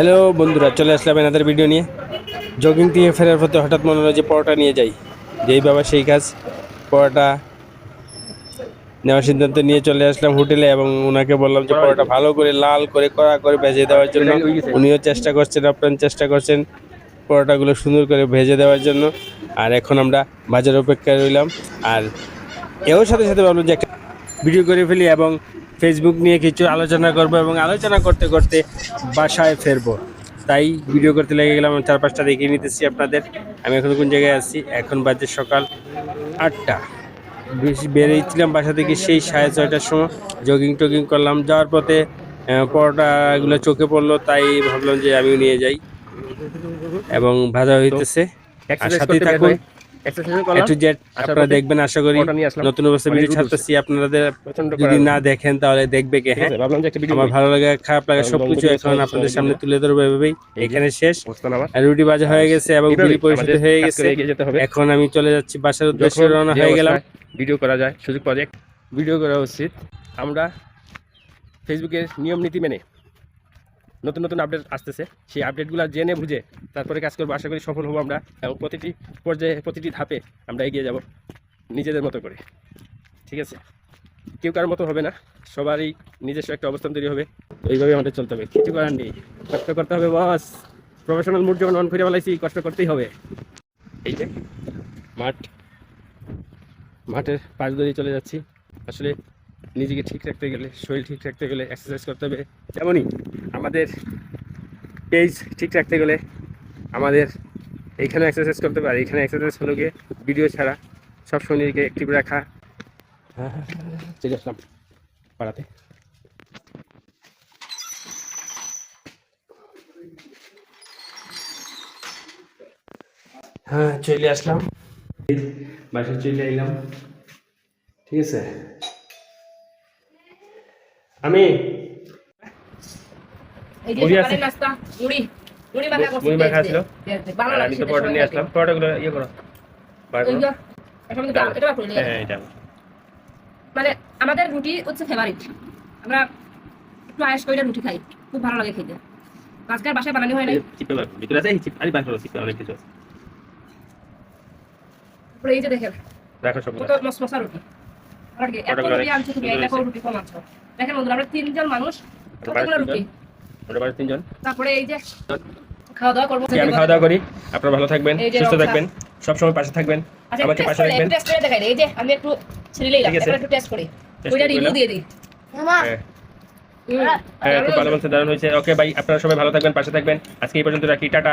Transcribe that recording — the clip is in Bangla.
হ্যালো বন্ধুরা, চলে আসলাম এনাদের ভিডিও নিয়ে। জগিং থেকে ফেরার পথে হঠাৎ মনে হলো যে পরোটা নিয়ে যাই। যেই বাবা সেই কাজ, পরোটা নেওয়ার সিদ্ধান্ত নিয়ে চলে আসলাম হোটেলে এবং ওনাকে বললাম যে পরোটা ভালো করে, লাল করে, কড়া করে ভেজে দেওয়ার জন্য। উনিও চেষ্টা করছেন আপ্রাণ চেষ্টা করছেন পরোটাগুলো সুন্দর করে ভেজে দেওয়ার জন্য। আর এখন আমরা বাজার অপেক্ষায় রইলাম। আর এর সাথে সাথে ভাবলাম যে একটা ভিডিও করে ফেলি এবং ফেসবুক নিয়ে কিছু আলোচনা করব এবং আলোচনা করতে করতে বাসায় ফেরবো। তাই ভিডিও করতে লেগে গেলাম আমি চার পাঁচটা দেখিয়ে নিতেছি আপনাদের। আমি এখন কোন জায়গায় আছি? এখন বাজে সকাল আটটা। বেশি বেরিয়েছিলাম বাসা থেকে সেই সাড়ে ছয়টার সময়। জগিং টগিং করলাম। যাওয়ার পথে পরোটাগুলো চোখে পড়ল তাই ভাবলাম যে আমিও নিয়ে যাই। এবং ভাজা হইতেছে। আর এক্সারসাইজ থাকুন। এক্সারসাইজ এ করলাম। জেড আপনারা দেখবেন আশা করি ফটো নিয়ে আসলাম। নতুন অবস্থা ভিডিও ছাড়তেছি আপনাদের যদি না দেখেন তাহলে দেখবে কে হ্যাঁ? ভাবলাম যে একটা ভিডিও আমার ভালো লাগে খারাপ লাগে সবকিছু এখন আপনাদের সামনে তুলে ধরবো এভাবেই। এখানে শেষ। রুটি বাজা হয়ে গেছে এবং এইভাবে পরিশোধ হয়ে গেছে। হবে। এখন আমি চলে যাচ্ছি বাসার উদ্দেশ্যে রওনা হয়ে গেলাম। ভিডিও করা যায় সুযোগ পাওয়া যায়। ভিডিও করা উচিত। আমরা ফেসবুকের নিয়ম নীতি মেনে নতুন নতুন আপডেট আসতেছে। সেই আপডেটগুলো জেনে বুঝে তারপরে কাজ করব। আশা করি সফল হব আমরা এবং প্রতিটি পর্যায়ে, প্রতিটি ধাপে আমরা এগিয়ে যাব নিজেদের মতো করে। ঠিক আছে? কেউ কারোর মতো হবে না। সবারই নিজস্ব একটা অবস্থান তৈরি হবে। তো এইভাবে আমাদের চলতে হবে। কিছু করার নেই। কষ্ট করতে হবে বস প্রফেশনাল মুড যখন অন করে বলাইছি কষ্ট করতেই হবে। এই যে মাঠ। মাঠের পাশ ধরেই চলে যাচ্ছি। আসলে নিজেকে ঠিক রাখতে গেলে, শরীর ঠিক রাখতে গেলে এক্সারসাইজ করতে হবে। তেমনই আমাদের পেজ ঠিক রাখতে গেলে আমাদের এইখানে এক্সারসাইজ করতে পারে এখানে এক্সারসাইজ হলো গিয়ে ভিডিও ছাড়া সবসময় নিজেকে অ্যাক্টিভ রাখা। চলে আসলাম পাড়াতে। হ্যাঁ চলে আসলাম। বাসায় চলে এলাম ঠিক আছে? আর আমি তো পরোটা নিয়ে ইয়ে করো। হ্যাঁ এটা। মানে আমাদের রুটি হচ্ছে ফেভারিট আমরা একটু আয়েস করে রুটি খাই খুব ভালো লাগে খেতে। আজকাল বাসায় বানানো হয় বার ভিতরে আছে? এই চিপ আরে বার করো অনেক কিছু তারপরে এই যে দেখেন রাখো সব কত মশমশা রুটি। আমরা কি এত রুটি আনছি তুমি দেখো রুটি কম আনছো দেখেন বন্ধুরা আমরা তিনজন মানুষ কতগুলো রুটি? ওটা বাড়ির তিনজন। তারপরে এই যে খাওয়া দাওয়া করব আমি খাওয়া দাওয়া করি। আপনারা ভালো থাকবেন সুস্থ থাকবেন সবসময় পাশে থাকবেন আচ্ছা আমাকে পাশে করে রাখবেন। টেস্ট করে দেখাই এই যে আমি একটু ছিঁড়লেই ঠিক একটু টেস্ট করি। ওইটা রিভিউ দিয়ে দিই। হ্যাঁ। হ্যাঁ খুব ভালো বলছে দারুণ হয়েছে। ওকে ভাই আপনারা সবাই ভালো থাকবেন পাশে থাকবেন। আজকে এই পর্যন্ত রাখি টাটা।